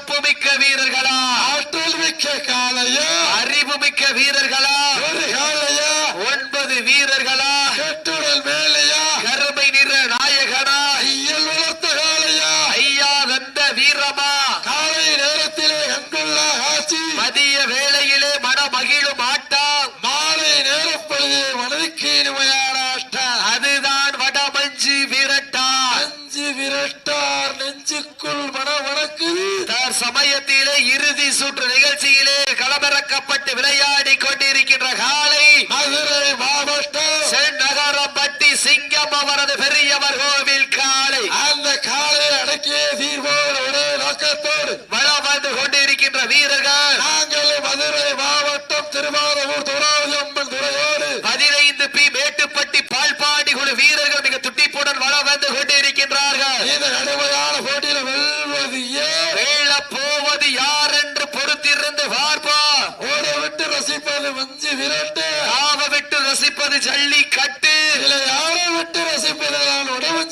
வீரர்களா? ஆற்றல் மிக்க காளையா? அறிவு மிக்க வீரர்களா? ஒரு காளையா? ஒன்பது வீரர்களா? கட்டுடல் மேலையா? கருமை நிற நாயகனா? ஐயல் வளர்த்த காளையா? ஐயா வந்த வீரமா? காலை நேரத்திலே கண்டுள்ள ஆட்சி மதிய வேளையிலே மன மகிழும் ஆட்டம் மாலை நேரப்பொழுது மனதுக்கு இனிமையான ஆட்டம் அதுதான் வடமஞ்சு வீரட்டா. அஞ்சு விரட்டார் நெஞ்சுக்குள் சமயத்திலே இறுதி சுற்று நிகழ்ச்சியிலே களமிறக்கப்பட்டு விளையாடி கொண்டிருக்கின்ற காலை மதுரை மாவட்டம் செந்நகரம் பட்டி சிங்கம் அவரது பெரியவர் கோவில் காலை. அந்த காலையை அடக்கிய தீர்வோடு ஒரே நோக்கத்தோடு வளம் வந்து கொண்டிருக்கின்ற வீரர்கள். நாங்கள் மதுரை மாவட்டம் திருவாரூர் துறாவி ஜல்லிக்கட்டு. இதுல யாரை விட்டு ரசிப்பது நான் உடம்பு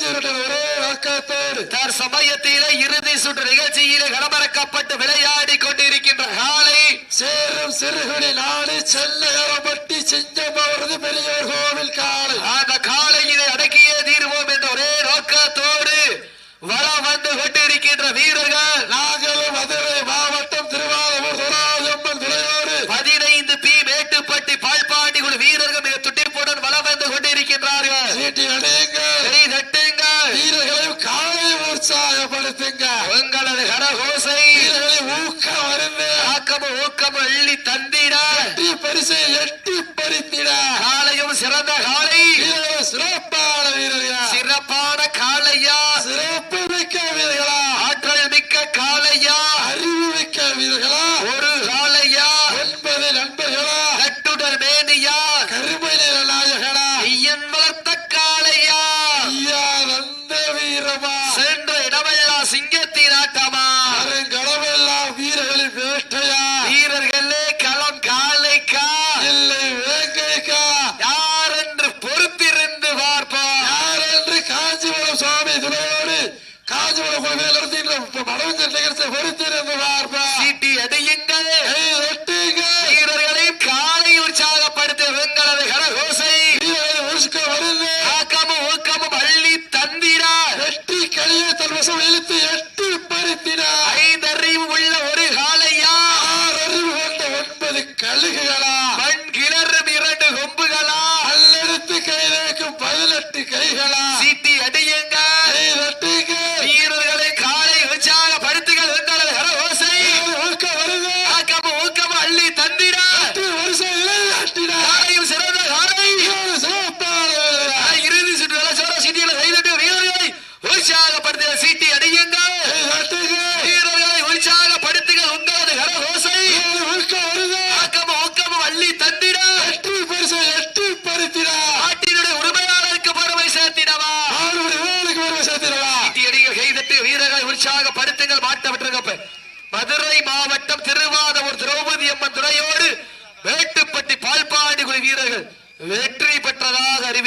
ஒரே சமயத்திலே இறுதி சுற்று நிகழ்ச்சியிலே களமிறக்கப்பட்டு விளையாடி கொண்டிருக்கின்ற காலை. சேரும் சிறுகுடி நாடு செல்லகரப்பட்டி சிங்கம் அவரது பெரியோர் கோவில் காலை. அந்த காலையிலே அடக்கியே தீர்வோம் என்ற ஒரே நோக்கத்தோடு வளம் வந்து கொண்டிருக்கின்ற வீரர்கள் உங்களது கரகோசை வீரர்களை ஊக்கம் அருந்து. ஆக்கமும் ஊக்கமும் அள்ளி தந்திட. பரிசை எட்டி பறித்திட காலையும் சிறந்த காலை காஞ்சிபுரம் கோவில் நடத்தின்ற மனவஞ்சல்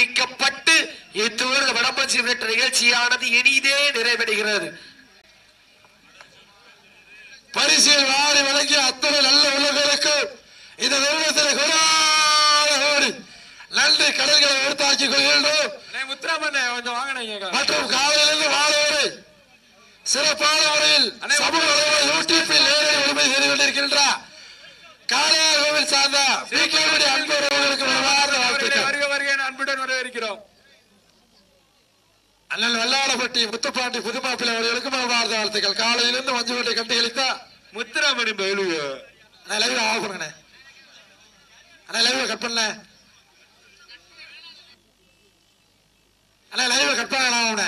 அறிவிக்கப்பட்டு இத்தோடு வடமஞ்சி விரட்டு நிகழ்ச்சியானது இனிதே நிறைவடைகிறது. பரிசில் வாரி வழங்கிய அத்தனை நல்ல உள்ளங்களுக்கு இந்த நிறுவனத்தில் கொடாத கோடி நன்றி கடல்களை உறுத்தாக்கிக் கொள்கின்றோம். மற்றும் காலையிலிருந்து மாலை வரை சிறப்பான முறையில் சமூக யூடியூப்பில் நேரடி உரிமை செய்து கொண்டிருக்கின்ற காளையார் கோவில் சார்ந்த அண்ணல் வெள்ளாளப்பட்டி முத்துப்பாண்டி புதுமாப்பிள்ளை அவர்களுக்கு மனமார்ந்த வாழ்த்துக்கள். காலையிலிருந்து மஞ்சு வீட்டை கண்டு கழித்தா முத்துராமணி பயிலுக அண்ணா லைவ் பண்ணுங்கண்ணே. அண்ணா லைவ் கட் பண்ணல அண்ணா லைவ் கட் அவனை.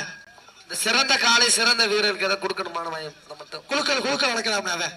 இந்த சிறந்த காலை சிறந்த வீரருக்கு எதை கொடுக்கணுமான மட்டும் குழுக்கள் குழுக்கள் நடக்கிறாம்ண்ணே அவன்.